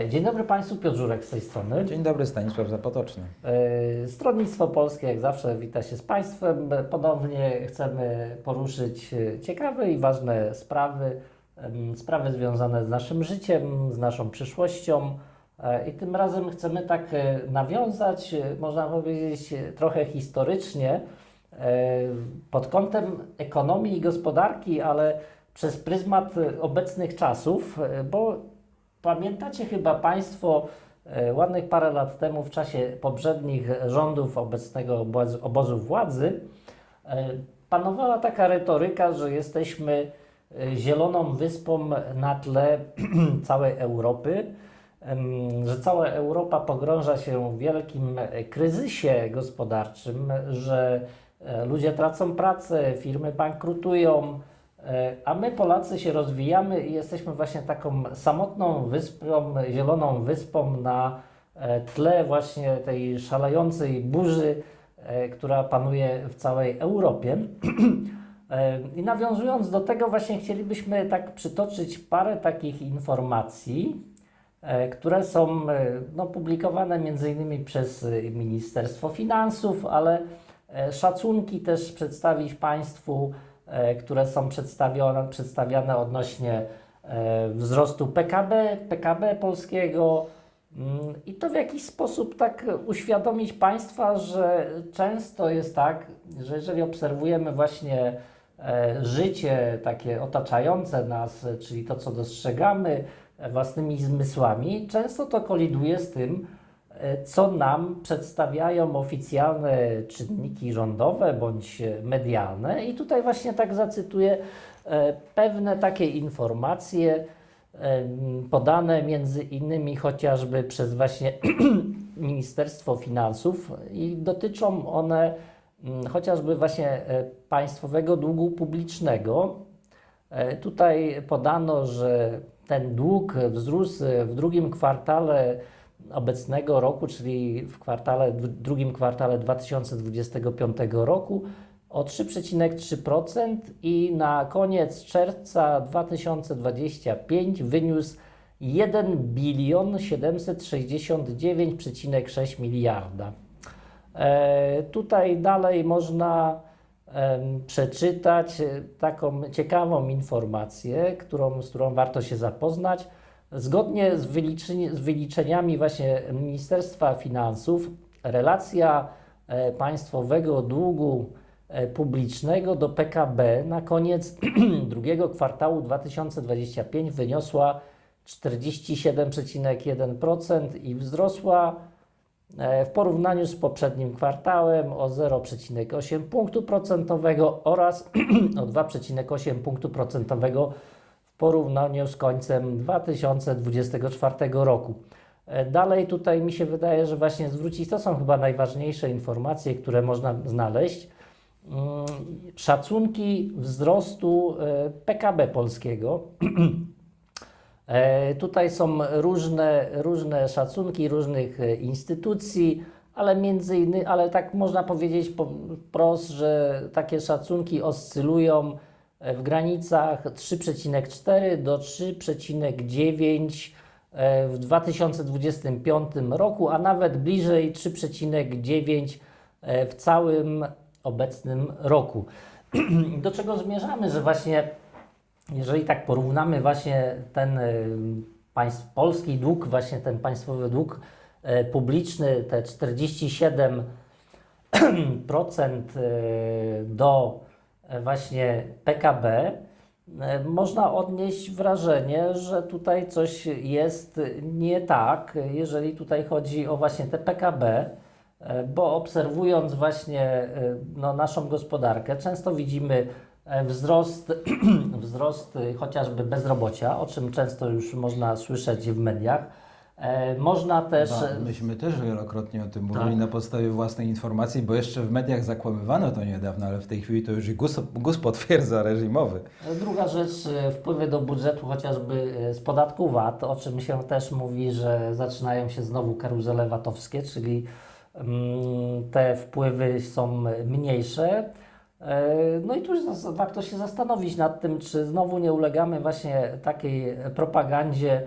E, Dzień dobry Państwu, Piotr Żurek z tej strony. Dzień dobry, Stanisław Zapotoczny. E, Stronnictwo Polskie, jak zawsze, wita się z Państwem. Ponownie chcemy poruszyć e, ciekawe i ważne sprawy, sprawy związane z naszym życiem, z naszą przyszłością. I tym razem chcemy tak nawiązać, można powiedzieć, trochę historycznie, pod kątem ekonomii i gospodarki, ale przez pryzmat obecnych czasów, bo pamiętacie chyba Państwo, e, ładnych parę lat temu, w czasie poprzednich rządów obecnego obozu, władzy, e, panowała taka retoryka, że jesteśmy e, zieloną wyspą na tle całej Europy, że cała Europa pogrąża się w wielkim kryzysie gospodarczym, że ludzie tracą pracę, firmy bankrutują, a my Polacy się rozwijamy i jesteśmy właśnie taką samotną wyspą, zieloną wyspą na e, tle właśnie tej szalejącej burzy, e, która panuje w całej Europie. E, I nawiązując do tego, właśnie chcielibyśmy tak przytoczyć parę takich informacji, e, które są e, no, publikowane między innymi przez e, Ministerstwo Finansów, ale e, szacunki też przedstawić Państwu, e, które są przedstawione, przedstawiane odnośnie e, wzrostu PKB, PKB polskiego. Mm, I to w jakiś sposób tak uświadomić Państwa, że często jest tak, że jeżeli obserwujemy właśnie e, życie takie otaczające nas, e, czyli to, co dostrzegamy e, własnymi zmysłami, często to koliduje z tym, e, co nam przedstawiają oficjalne czynniki rządowe bądź e, medialne. I tutaj właśnie tak zacytuję e, pewne takie informacje em, podane między innymi chociażby przez właśnie Ministerstwo Finansów i dotyczą one chociażby właśnie e, państwowego długu publicznego. E, Tutaj podano, że ten dług wzrósł w drugim kwartale obecnego roku, czyli w kwartale, w drugim kwartale 2025 roku o 3,3% i na koniec czerwca 2025 wyniósł 1 bilion 769,6 miliarda. E, tutaj dalej można em, przeczytać e, taką ciekawą informację, którą, z którą warto się zapoznać. Zgodnie z, z wyliczeniami właśnie Ministerstwa Finansów, relacja e, państwowego długu e, publicznego do PKB na koniec drugiego kwartału 2025 wyniosła 47,1% i wzrosła e, w porównaniu z poprzednim kwartałem o 0,8 punktu procentowego oraz o 2,8 punktu procentowego w porównaniu z końcem 2024 roku. E, Dalej tutaj mi się wydaje, że właśnie zwrócić, to są chyba najważniejsze informacje, które można znaleźć. Mm, Szacunki wzrostu e, PKB polskiego. E, Tutaj są różne, różne szacunki różnych instytucji, ale między innymi, ale tak można powiedzieć po- wprost, że takie szacunki oscylują w granicach 3,4 do 3,9 e, w 2025 roku, a nawet bliżej 3,9 e, w całym obecnym roku. Do czego zmierzamy, że właśnie jeżeli tak porównamy właśnie ten państw, polski dług, właśnie ten państwowy dług e, publiczny, te 47% y, do e, właśnie PKB, e, można odnieść wrażenie, że tutaj coś jest nie tak, jeżeli tutaj chodzi o właśnie te PKB, e, bo obserwując właśnie e, no, naszą gospodarkę, często widzimy e, wzrost, wzrost e, chociażby bezrobocia, o czym często już można słyszeć w mediach. E, Można też. Myśmy też wielokrotnie o tym mówili Tak. na podstawie własnej informacji, bo jeszcze w mediach zakłamywano to niedawno, ale w tej chwili to już i GUS, GUS potwierdza reżimowy. Druga rzecz, e, wpływy do budżetu chociażby e, z podatku VAT, o czym się też mówi, że zaczynają się znowu karuzele VAT-owskie, czyli mm, te wpływy są mniejsze. No i tu warto się zastanowić nad tym, czy znowu nie ulegamy właśnie takiej propagandzie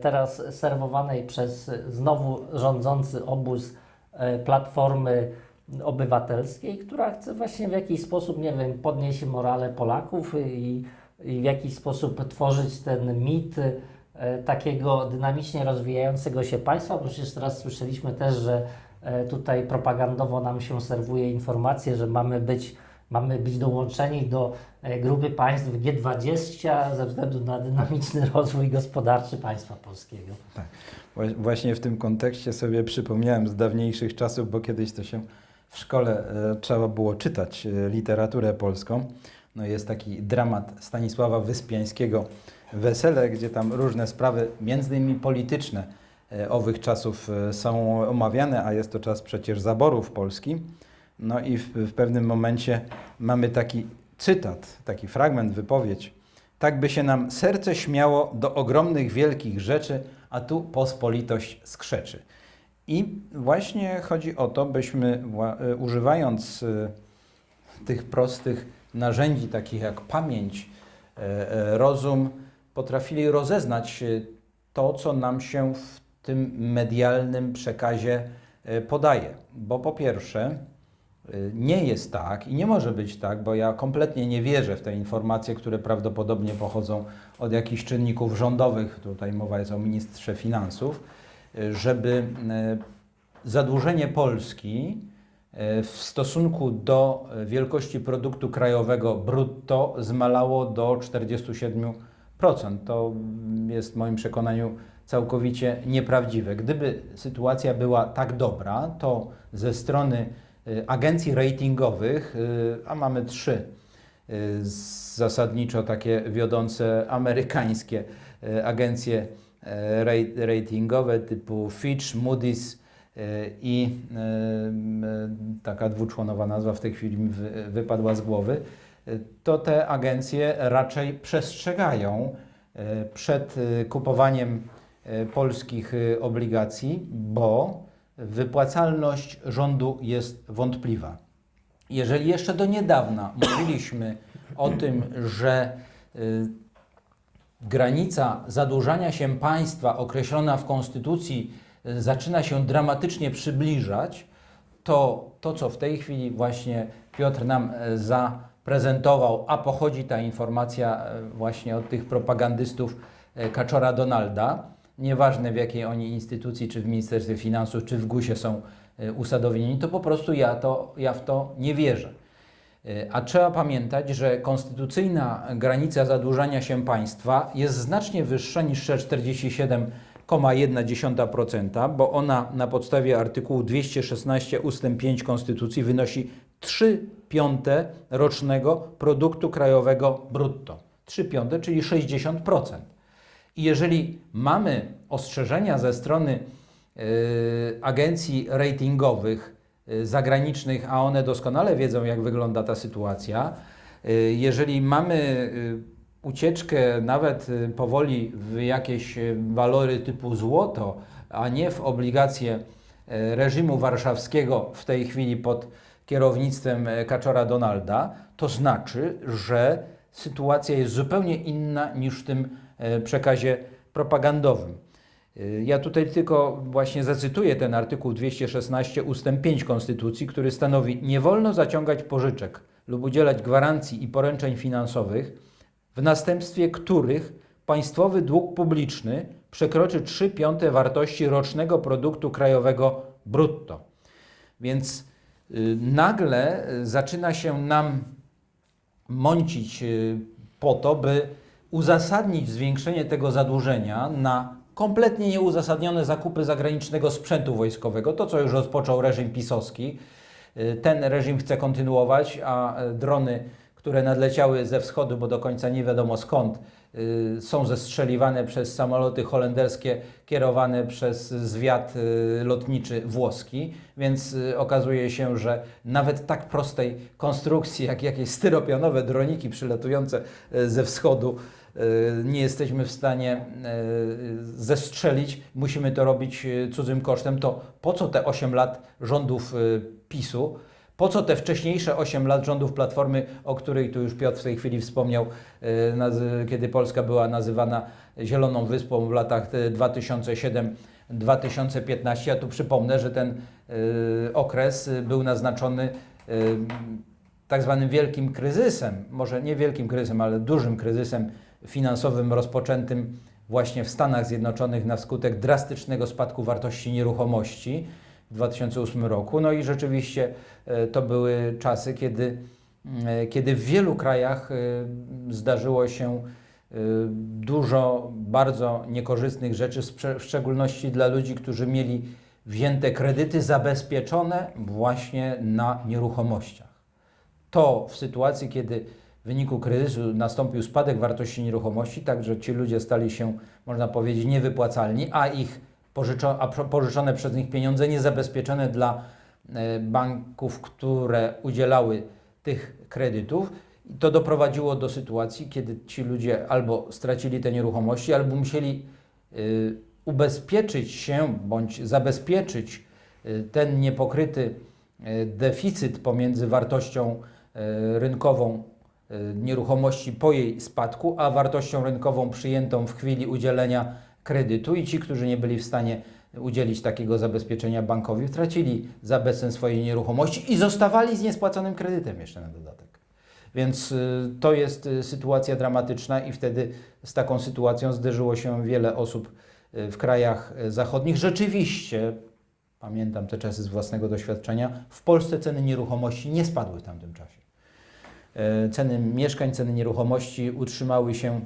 teraz serwowanej przez znowu rządzący obóz e, Platformy Obywatelskiej, która chce właśnie w jakiś sposób, nie wiem, podnieść morale Polaków i, i w jakiś sposób tworzyć ten mit e, takiego dynamicznie rozwijającego się państwa, przecież teraz słyszeliśmy też, że e, tutaj propagandowo nam się serwuje informacje, że mamy być, mamy być dołączeni do e, grupy państw G20 ze względu na dynamiczny rozwój gospodarczy państwa polskiego. Wła- Właśnie w tym kontekście sobie przypomniałem z dawniejszych czasów, bo kiedyś to się w szkole e, trzeba było czytać e, literaturę polską. No jest taki dramat Stanisława Wyspiańskiego Wesele, gdzie tam różne sprawy, między innymi polityczne, owych czasów są omawiane, a jest to czas przecież zaborów Polski. No i w, w pewnym momencie mamy taki cytat, taki fragment, wypowiedź. Tak by się nam serce śmiało do ogromnych, wielkich rzeczy, a tu pospolitość skrzeczy. I właśnie chodzi o to, byśmy y, używając y, tych prostych narzędzi, takich jak pamięć, e, e, rozum, potrafili rozeznać to, co nam się w tym medialnym przekazie e, podaje. Bo po pierwsze, nie jest tak i nie może być tak, bo ja kompletnie nie wierzę w te informacje, które prawdopodobnie pochodzą od jakichś czynników rządowych, tutaj mowa jest o ministrze finansów, żeby y, zadłużenie Polski y, w stosunku do y, wielkości produktu krajowego brutto zmalało do 47%. To jest w moim przekonaniu całkowicie nieprawdziwe. Gdyby sytuacja była tak dobra, to ze strony agencji ratingowych, y, a mamy trzy y, zasadniczo takie wiodące amerykańskie y, agencje y, ratingowe typu Fitch, Moody's y, i y, y, taka dwuczłonowa nazwa w tej chwili wypadła z głowy, y, to te agencje raczej przestrzegają y, przed y, kupowaniem y, polskich y, obligacji, bo wypłacalność rządu jest wątpliwa. Jeżeli jeszcze do niedawna mówiliśmy o tym, że y, granica zadłużania się państwa określona w Konstytucji y, zaczyna się dramatycznie przybliżać, to to, co w tej chwili właśnie Piotr nam e, zaprezentował, a pochodzi ta informacja właśnie od tych propagandystów Kaczora Donalda, nieważne w jakiej oni instytucji, czy w Ministerstwie Finansów, czy w GUS-ie są e, usadowieni, to po prostu ja, to, ja w to nie wierzę. E, A trzeba pamiętać, że konstytucyjna granica zadłużania się państwa jest znacznie wyższa niż te 47,1%, bo ona na podstawie artykułu 216 ust. 5 Konstytucji wynosi 3 piąte rocznego produktu krajowego brutto. 3 piąte, czyli 60%. I jeżeli mamy ostrzeżenia ze strony y, agencji ratingowych y, zagranicznych, a one doskonale wiedzą, jak wygląda ta sytuacja, y, jeżeli mamy y, ucieczkę nawet powoli w jakieś walory typu złoto, a nie w obligacje reżimu warszawskiego w tej chwili pod kierownictwem Kaczora Donalda, to znaczy, że sytuacja jest zupełnie inna niż w tym przekazie propagandowym. Y, Ja tutaj tylko właśnie zacytuję ten artykuł 216 ust. 5 Konstytucji, który stanowi: Nie wolno zaciągać pożyczek lub udzielać gwarancji i poręczeń finansowych, w następstwie których państwowy dług publiczny przekroczy 3 piąte wartości rocznego produktu krajowego brutto. Więc y, nagle y, zaczyna się nam mącić y, po to, by uzasadnić zwiększenie tego zadłużenia na kompletnie nieuzasadnione zakupy zagranicznego sprzętu wojskowego, to co już rozpoczął reżim pisowski. Y, Ten reżim chce kontynuować, a e, drony, które nadleciały ze wschodu, bo do końca nie wiadomo skąd, y, są zestrzeliwane przez samoloty holenderskie kierowane przez zwiat y, lotniczy włoski, więc y, okazuje się, że nawet tak prostej konstrukcji jak jakieś styropianowe droniki przylatujące y, ze wschodu y, nie jesteśmy w stanie y, zestrzelić, musimy to robić y, cudzym kosztem, to po co te 8 lat rządów y, PiSu? Po co te wcześniejsze 8 lat rządów Platformy, o której tu już Piotr w tej chwili wspomniał, e, kiedy Polska była nazywana Zieloną Wyspą w latach e, 2007-2015. Ja tu przypomnę, że ten e, okres był naznaczony tak zwanym wielkim kryzysem, może nie wielkim kryzysem, ale dużym kryzysem finansowym rozpoczętym właśnie w Stanach Zjednoczonych na skutek drastycznego spadku wartości nieruchomości w 2008 roku. No i rzeczywiście e, to były czasy, kiedy, e, kiedy w wielu krajach e, zdarzyło się dużo bardzo niekorzystnych rzeczy, w szczególności dla ludzi, którzy mieli wzięte kredyty zabezpieczone właśnie na nieruchomościach to w sytuacji, kiedy w wyniku kryzysu nastąpił spadek wartości nieruchomości, tak że ci ludzie stali się, można powiedzieć, niewypłacalni, a ich pożyczo, a pożyczone przez nich pieniądze niezabezpieczone dla e, banków, które udzielały tych kredytów, I to doprowadziło do sytuacji, kiedy ci ludzie albo stracili te nieruchomości, albo musieli y, ubezpieczyć się bądź zabezpieczyć y, ten niepokryty y, deficyt pomiędzy wartością y, rynkową y, nieruchomości po jej spadku, a wartością rynkową przyjętą w chwili udzielenia kredytu i ci, którzy nie byli w stanie udzielić takiego zabezpieczenia bankowi, tracili za bezcen swoje nieruchomości i zostawali z niespłaconym kredytem jeszcze na dodatek. Więc y, to jest y, sytuacja dramatyczna i wtedy z taką sytuacją zderzyło się wiele osób y, w krajach zachodnich. Rzeczywiście, pamiętam te czasy z własnego doświadczenia, w Polsce ceny nieruchomości nie spadły w tamtym czasie. Ceny mieszkań, ceny nieruchomości utrzymały się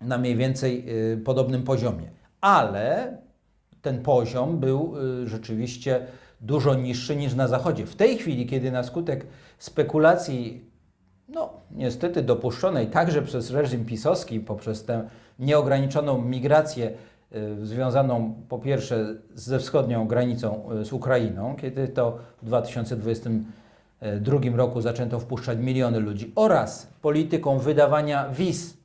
na mniej więcej y, podobnym poziomie. Ale ten poziom był y, rzeczywiście dużo niższy niż na Zachodzie. W tej chwili, kiedy na skutek spekulacji, no niestety dopuszczonej także przez reżim pisowski, poprzez tę nieograniczoną migrację y, związaną po pierwsze ze wschodnią granicą z Ukrainą, kiedy to w 2022 roku zaczęto wpuszczać miliony ludzi oraz polityką wydawania wiz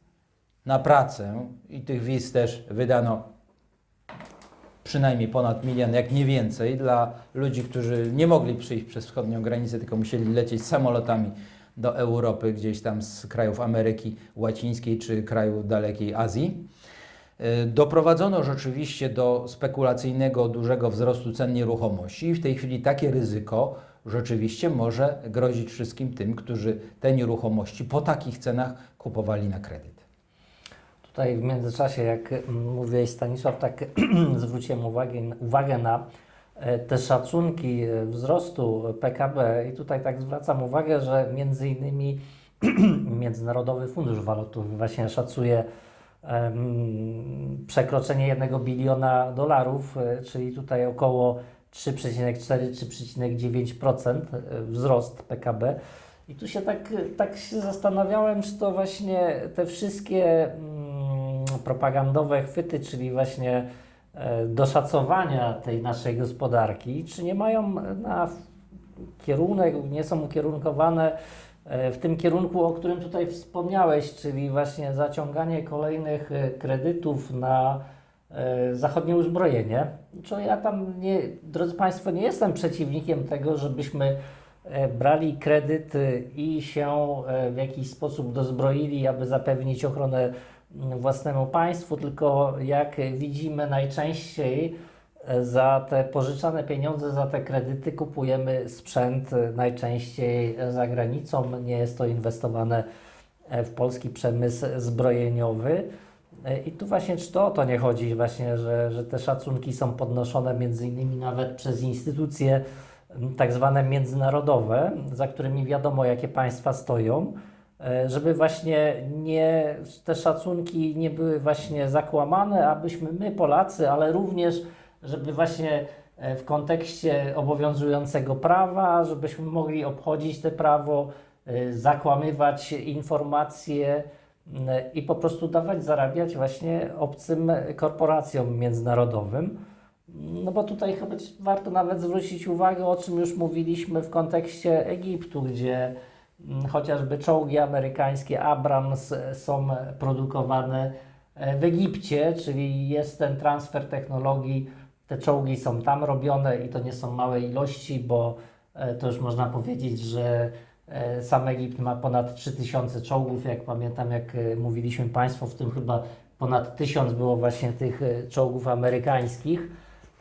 na pracę i tych wiz też wydano przynajmniej ponad milion, jak nie więcej, dla ludzi, którzy nie mogli przyjść przez wschodnią granicę, tylko musieli lecieć samolotami do Europy, gdzieś tam z krajów Ameryki Łacińskiej czy krajów dalekiej Azji. Y, Doprowadzono rzeczywiście do spekulacyjnego, dużego wzrostu cen nieruchomości i w tej chwili takie ryzyko rzeczywiście może grozić wszystkim tym, którzy te nieruchomości po takich cenach kupowali na kredyt. Tutaj w międzyczasie, jak mm, mówiłeś Stanisław, tak zwróciłem uwagę, uwagę na e, te szacunki e, wzrostu PKB i tutaj tak zwracam uwagę, że między innymi Międzynarodowy Fundusz Walutowy właśnie szacuje em, przekroczenie 1 biliona dolarów, e, czyli tutaj około 3,4-3,9% wzrost PKB. I tu się tak, tak się zastanawiałem, czy to właśnie te wszystkie mm, propagandowe chwyty, czyli właśnie e, doszacowania tej naszej gospodarki, czy nie mają na kierunek, nie są ukierunkowane e, w tym kierunku, o którym tutaj wspomniałeś, czyli właśnie zaciąganie kolejnych e, kredytów na zachodnie uzbrojenie. Czy ja tam nie, drodzy Państwo, nie jestem przeciwnikiem tego, żebyśmy brali kredyt e, i się w jakiś sposób dozbroili, aby zapewnić ochronę własnemu państwu, tylko jak widzimy najczęściej e, za te pożyczane pieniądze, za te kredyty kupujemy sprzęt e, najczęściej za granicą. Nie jest to inwestowane e, w polski przemysł zbrojeniowy. I tu właśnie czy to o to nie chodzi właśnie, że, że te szacunki są podnoszone między innymi nawet przez instytucje tak zwane międzynarodowe, za którymi wiadomo jakie państwa stoją, żeby właśnie nie, te szacunki nie były właśnie zakłamane, abyśmy my Polacy, ale również żeby właśnie e, w kontekście obowiązującego prawa, żebyśmy mogli obchodzić te prawo, e, zakłamywać informacje, i po prostu dawać zarabiać właśnie obcym korporacjom międzynarodowym. No bo tutaj chyba warto nawet zwrócić uwagę, o czym już mówiliśmy w kontekście Egiptu, gdzie mm, chociażby czołgi amerykańskie Abrams są produkowane e, w Egipcie, czyli jest ten transfer technologii, te czołgi są tam robione i to nie są małe ilości, bo e, to już można powiedzieć, że e, sam Egipt ma ponad 3000 czołgów. Jak pamiętam, jak e, mówiliśmy Państwu, w tym chyba ponad 1000 było właśnie tych e, czołgów amerykańskich.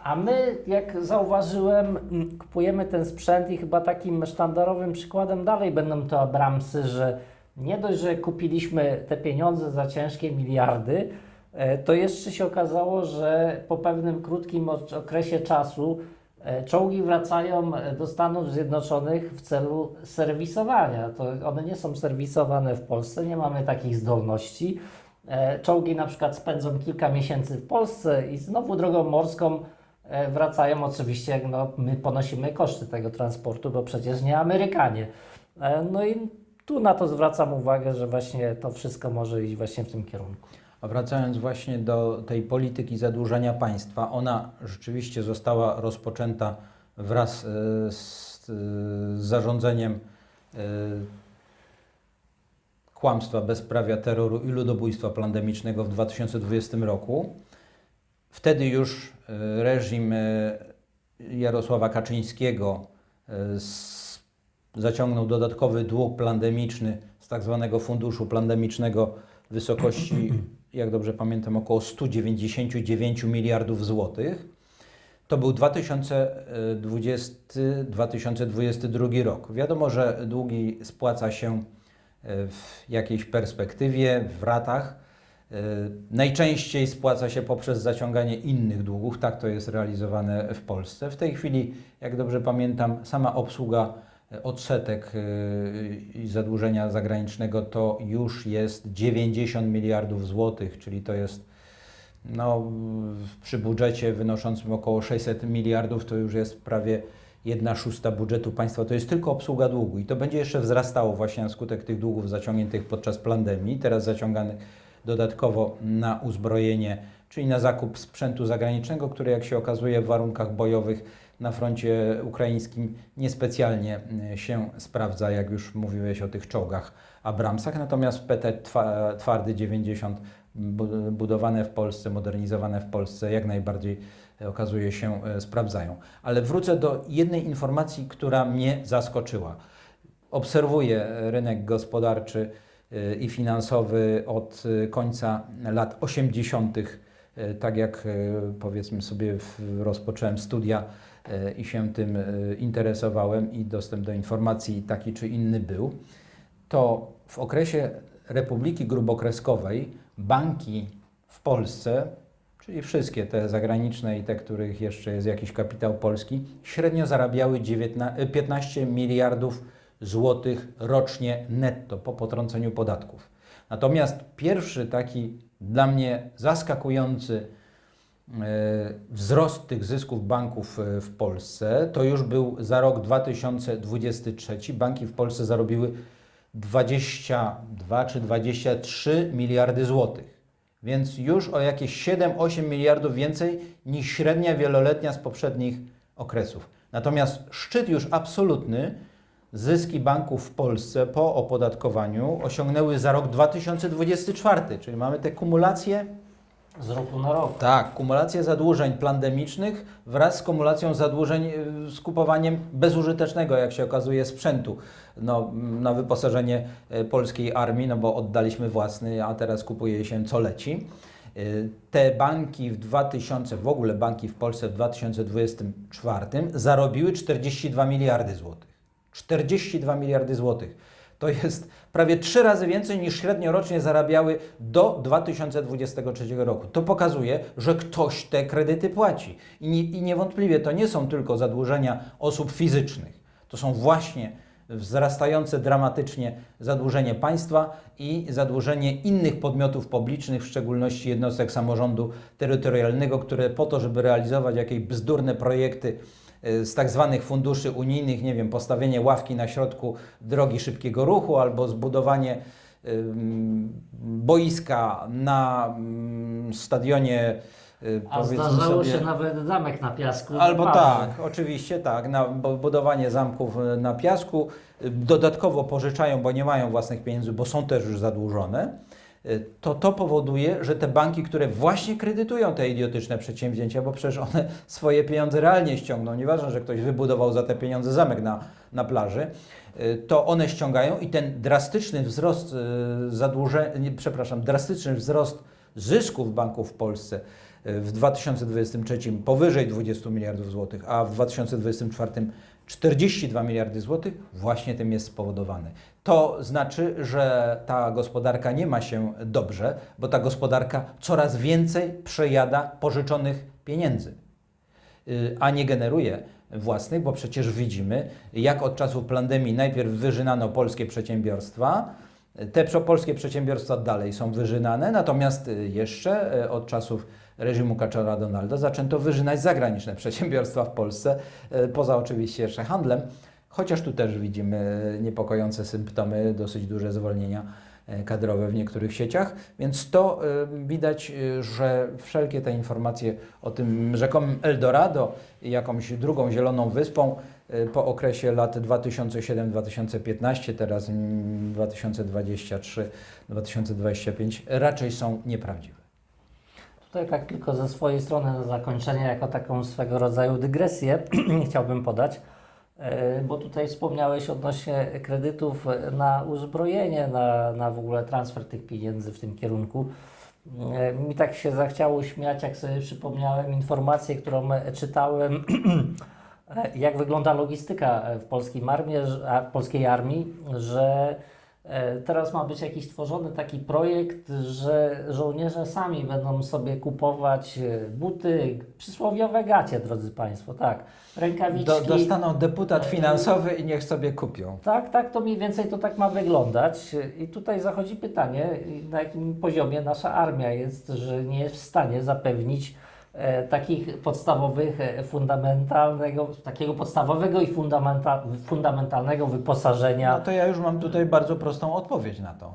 A my, jak zauważyłem, kupujemy ten sprzęt i chyba takim sztandarowym przykładem dalej będą to Abramsy, że nie dość, że kupiliśmy te pieniądze za ciężkie miliardy, e, to jeszcze się okazało, że po pewnym krótkim okresie czasu e, czołgi wracają e, do Stanów Zjednoczonych w celu serwisowania. To one nie są serwisowane w Polsce, nie mamy takich zdolności. Czołgi na przykład spędzą kilka miesięcy w Polsce i znowu drogą morską wracają. Oczywiście no, my ponosimy koszty tego transportu, bo przecież nie Amerykanie. E, No i tu na to zwracam uwagę, że właśnie to wszystko może iść właśnie w tym kierunku. A wracając właśnie do tej polityki zadłużenia państwa, ona rzeczywiście została rozpoczęta wraz e, z, e, zarządzeniem e, kłamstwa, bezprawia, terroru i ludobójstwa pandemicznego w 2020 roku. Wtedy już e, reżim e, Jarosława Kaczyńskiego e, zaciągnął dodatkowy dług pandemiczny z tak zwanego funduszu pandemicznego w wysokości, jak dobrze pamiętam, około 199 miliardów złotych. To był 2020-2022 rok. Wiadomo, że długi spłaca się e, w jakiejś perspektywie, w ratach. E, Najczęściej spłaca się poprzez zaciąganie innych długów, tak to jest realizowane w Polsce. W tej chwili, jak dobrze pamiętam, sama obsługa e, odsetek e, zadłużenia zagranicznego to już jest 90 miliardów złotych, czyli to jest no, przy budżecie wynoszącym około 600 miliardów to już jest prawie 1 szósta budżetu państwa. To jest tylko obsługa długu i to będzie jeszcze wzrastało właśnie na skutek tych długów zaciągniętych podczas pandemii, teraz zaciąganych dodatkowo na uzbrojenie, czyli na zakup sprzętu zagranicznego, który jak się okazuje w warunkach bojowych na froncie ukraińskim niespecjalnie y, się sprawdza, jak już mówiłeś o tych czołgach Abramsach, natomiast PT twa- twardy 90 bu- budowane w Polsce, modernizowane w Polsce jak najbardziej e, okazuje się e, sprawdzają. Ale wrócę do jednej informacji, która mnie zaskoczyła. Obserwuję rynek gospodarczy e, i finansowy od e, końca lat 80., e, tak jak powiedzmy sobie rozpocząłem studia i się tym interesowałem i dostęp do informacji taki czy inny był, to w okresie Republiki Grubokreskowej banki w Polsce, czyli wszystkie te zagraniczne i te, których jeszcze jest jakiś kapitał polski, średnio zarabiały 19, 15 miliardów złotych rocznie netto po potrąceniu podatków. Natomiast pierwszy taki dla mnie zaskakujący e, wzrost tych zysków banków e, w Polsce to już był za rok 2023. Banki w Polsce zarobiły 22 czy 23 miliardy złotych. Więc już o jakieś 7-8 miliardów więcej niż średnia wieloletnia z poprzednich okresów. Natomiast szczyt już absolutny zyski banków w Polsce po opodatkowaniu osiągnęły za rok 2024, czyli mamy te kumulacje Z roku na rok. tak, kumulację zadłużeń pandemicznych wraz z kumulacją zadłużeń y, z kupowaniem bezużytecznego, jak się okazuje, sprzętu no, na wyposażenie y, polskiej armii, no bo oddaliśmy własny, a teraz kupuje się co leci. Y, Te banki w 2000, w ogóle banki w Polsce w 2024 zarobiły 42 miliardy złotych. 42 miliardy złotych. To jest prawie trzy razy więcej niż średnio rocznie zarabiały do 2023 roku. To pokazuje, że ktoś te kredyty płaci. I, nie, I niewątpliwie to nie są tylko zadłużenia osób fizycznych. To są właśnie wzrastające dramatycznie zadłużenie państwa i zadłużenie innych podmiotów publicznych, w szczególności jednostek samorządu terytorialnego, które po to, żeby realizować jakieś bzdurne projekty z tak zwanych funduszy unijnych, nie wiem, postawienie ławki na środku drogi szybkiego ruchu albo zbudowanie boiska na stadionie y, A zdarzało sobie, się nawet zamek na piasku. Albo tak, oczywiście tak, na bu- budowanie zamków y, na piasku. Y, Dodatkowo pożyczają, bo nie mają własnych pieniędzy, bo są też już zadłużone. Y, to to powoduje, że te banki, które właśnie kredytują te idiotyczne przedsięwzięcia, bo przecież one swoje pieniądze realnie ściągną, nieważne, że ktoś wybudował za te pieniądze zamek na, na plaży, y, to one ściągają i ten drastyczny wzrost zadłużenia, przepraszam, drastyczny wzrost zysków banków w Polsce y, w 2023 powyżej 20 miliardów złotych, a w 2024 42 miliardy złotych właśnie tym jest spowodowany. To znaczy, że ta gospodarka nie ma się dobrze, bo ta gospodarka coraz więcej przejada pożyczonych pieniędzy, y, a nie generuje własnych, bo przecież widzimy, jak od czasów pandemii najpierw wyżynano polskie przedsiębiorstwa, te polskie przedsiębiorstwa dalej są wyżynane, natomiast y, jeszcze y, od czasów reżimu Kaczora Donalda zaczęto wyżynać zagraniczne przedsiębiorstwa w Polsce, y, poza oczywiście jeszcze handlem, chociaż tu też widzimy niepokojące symptomy, dosyć duże zwolnienia y, kadrowe w niektórych sieciach, więc to y, widać, że wszelkie te informacje o tym rzekomym Eldorado jakąś drugą zieloną wyspą po okresie lat 2007-2015, teraz mm, 2023-2025 raczej są nieprawdziwe. Tutaj tak tylko ze swojej strony na zakończenie, jako taką swego rodzaju dygresję chciałbym podać, e, bo tutaj wspomniałeś odnośnie kredytów na uzbrojenie, na, na w ogóle transfer tych pieniędzy w tym kierunku. E, Mi tak się zachciało śmiać, jak sobie przypomniałem informację, którą czytałem, e, jak wygląda logistyka w polskiej armii, polskiej armii, że Teraz ma być jakiś tworzony taki projekt, że żołnierze sami będą sobie kupować e, buty, przysłowiowe gacie, drodzy Państwo, tak, rękawiczki. Do, dostaną deputat finansowy i niech sobie kupią. Tak, tak, to mniej więcej to tak ma wyglądać. I tutaj zachodzi pytanie, na jakim poziomie nasza armia jest, że nie jest w stanie zapewnić e, takich podstawowych, e, fundamentalnego, takiego podstawowego i fundamenta, fundamentalnego wyposażenia. No to ja już mam tutaj bardzo prostą odpowiedź na to.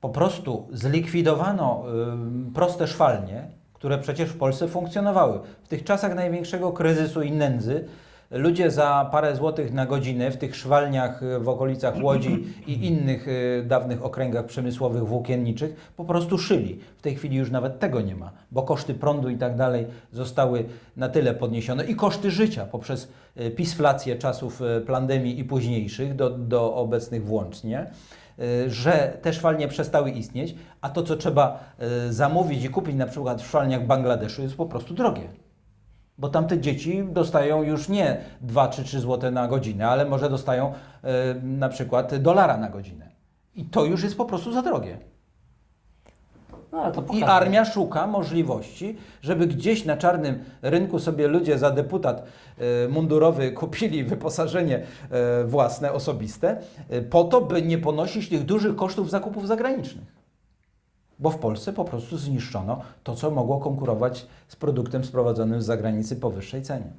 Po prostu zlikwidowano ym, proste szwalnie, które przecież w Polsce funkcjonowały. W tych czasach największego kryzysu i nędzy ludzie za parę złotych na godzinę w tych szwalniach y, w okolicach Łodzi i innych y, dawnych okręgach przemysłowych włókienniczych po prostu szyli. W tej chwili już nawet tego nie ma, bo koszty prądu i tak dalej zostały na tyle podniesione i koszty życia poprzez y, pisflację czasów pandemii i późniejszych do, do obecnych włącznie że te szwalnie przestały istnieć, a to, co trzeba zamówić i kupić na przykład w szwalniach Bangladeszu jest po prostu drogie. Bo tamte dzieci dostają już nie 2 czy 3 zł na godzinę, ale może dostają y, na przykład dolara na godzinę. I to już jest po prostu za drogie. No, I armia szuka możliwości, żeby gdzieś na czarnym rynku sobie ludzie za deputat e, mundurowy kupili wyposażenie e, własne, osobiste, e, po to, by nie ponosić tych dużych kosztów zakupów zagranicznych. Bo w Polsce po prostu zniszczono to, co mogło konkurować z produktem sprowadzonym z zagranicy po wyższej cenie.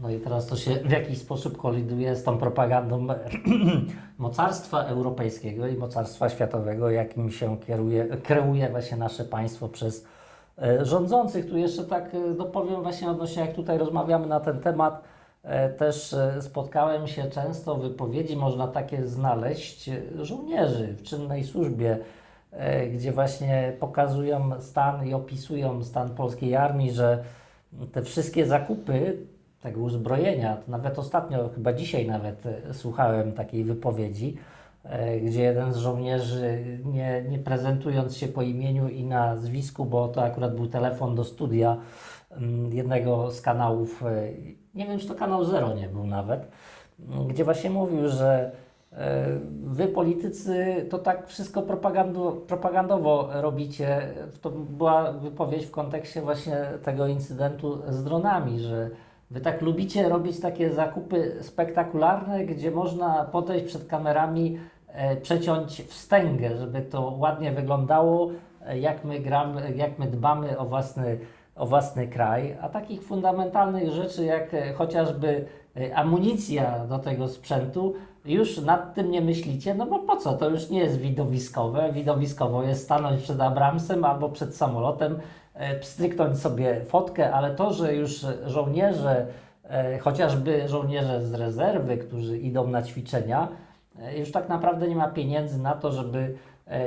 No i teraz to się w jakiś sposób koliduje z tą propagandą mocarstwa europejskiego i mocarstwa światowego, jakim się kieruje, kreuje właśnie nasze państwo przez e, rządzących. Tu jeszcze tak e, dopowiem właśnie odnośnie, jak tutaj rozmawiamy na ten temat, e, też spotkałem się często wypowiedzi, można takie znaleźć, żołnierzy w czynnej służbie, gdzie właśnie pokazują stan i opisują stan polskiej armii, że te wszystkie zakupy tego uzbrojenia, to nawet ostatnio, chyba dzisiaj nawet e, słuchałem takiej wypowiedzi, e, gdzie jeden z żołnierzy, nie, nie prezentując się po imieniu i nazwisku, bo to akurat był telefon do studia mm, jednego z kanałów, e, nie wiem czy to kanał Zero nie był nawet, gdzie właśnie mówił, że e, Wy politycy to tak wszystko propagandowo robicie. To była wypowiedź w kontekście właśnie tego incydentu z dronami, że Wy tak lubicie robić takie zakupy spektakularne, gdzie można podejść przed kamerami, e, przeciąć wstęgę, żeby to ładnie wyglądało, e, jak my gramy, jak my dbamy o własny, o własny kraj. A takich fundamentalnych rzeczy, jak e, chociażby amunicja do tego sprzętu, już nad tym nie myślicie, no bo po co? To już nie jest widowiskowe. Widowiskowo jest stanąć przed Abramsem albo przed samolotem, e, pstryknąć sobie fotkę, ale to, że już żołnierze, e, chociażby żołnierze z rezerwy, którzy idą na ćwiczenia, e, już tak naprawdę nie ma pieniędzy na to, żeby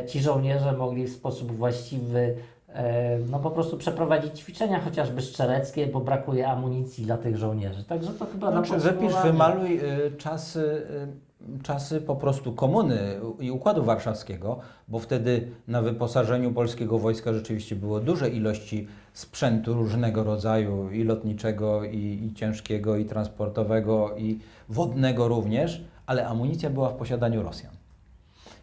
ci żołnierze mogli w sposób właściwy no po prostu przeprowadzić ćwiczenia chociażby strzeleckie, bo brakuje amunicji dla tych żołnierzy. Także to chyba na Znaczy, wypisz, podsumowanie. wymaluj y, czasy, y, czasy po prostu komuny i Układu Warszawskiego, bo wtedy na wyposażeniu polskiego wojska rzeczywiście było duże ilości sprzętu różnego rodzaju, i lotniczego, i, i ciężkiego, i transportowego, i wodnego również, ale amunicja była w posiadaniu Rosjan.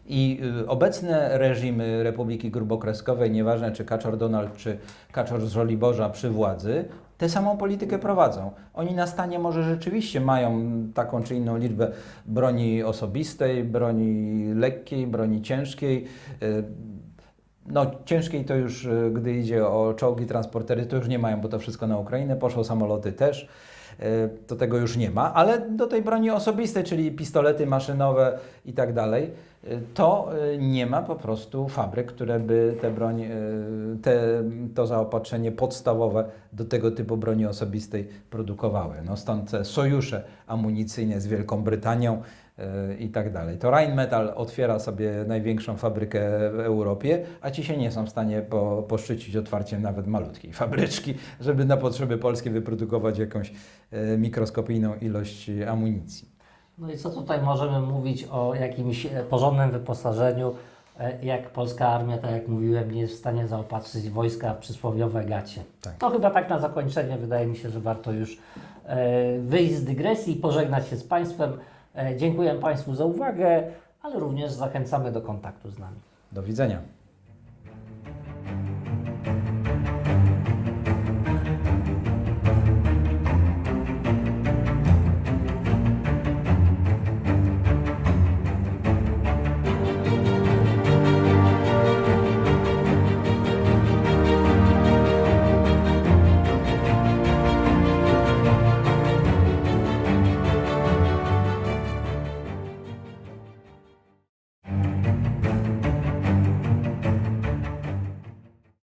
I y, obecne reżimy Republiki Grubokreskowej, nieważne czy Kaczor Donald, czy Kaczor z Żoliborza przy władzy, tę samą politykę prowadzą. Oni na stanie może rzeczywiście mają taką czy inną liczbę broni osobistej, broni lekkiej, broni ciężkiej. y, No, ciężkiej to już, y, gdy idzie o czołgi, transportery, to już nie mają, bo to wszystko na Ukrainę poszło, samoloty też. Y, To tego już nie ma, ale do tej broni osobistej, czyli pistolety maszynowe i tak dalej, y, to y, nie ma po prostu fabryk, które by tę broń, te, to zaopatrzenie podstawowe do tego typu broni osobistej produkowały. No stąd sojusze amunicyjne z Wielką Brytanią i tak dalej. To Rheinmetall otwiera sobie największą fabrykę w Europie, a ci się nie są w stanie po, poszczycić otwarciem nawet malutkiej fabryczki, żeby na potrzeby polskie wyprodukować jakąś y, mikroskopijną ilość amunicji. No i co tutaj możemy mówić o jakimś e, porządnym wyposażeniu, e, jak polska armia, tak jak mówiłem, nie jest w stanie zaopatrzyć wojska w przysłowiowe gacie. Tak. To chyba tak na zakończenie wydaje mi się, że warto już e, wyjść z dygresji, pożegnać się z Państwem. E, Dziękuję Państwu za uwagę, ale również zachęcamy do kontaktu z nami. Do widzenia.